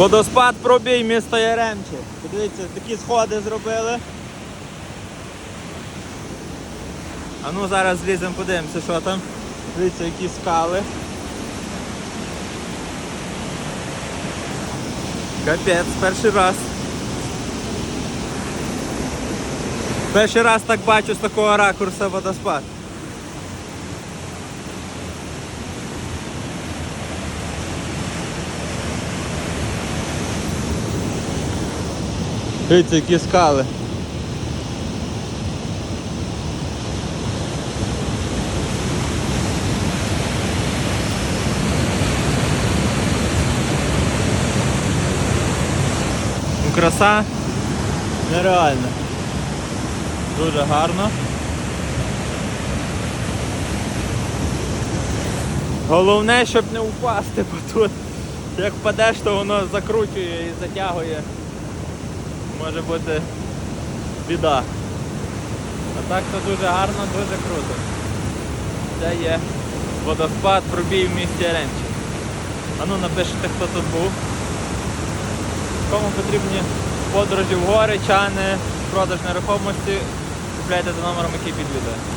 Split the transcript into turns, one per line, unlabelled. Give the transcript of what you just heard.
Водоспад пробій місто Яремче. Подивіться, такі сходи зробили. А ну зараз зліземо, подивимося, що там. Дивіться, які скали. Капець, перший раз. Перший раз так бачу з такого ракурсу водоспад. Дивіться, які скали. Ну, краса нереальна. Дуже гарно. Головне, щоб не впасти, бо тут як впадеш, то воно закручує і затягує. Може бути біда. А так то дуже гарно, дуже круто. Це є водоспад пробій в місті Ренчі. А ну напишіть, хто тут був. Кому потрібні подорожі в гори, чани, продаж нерухомості, купляйте за номером, який під відео.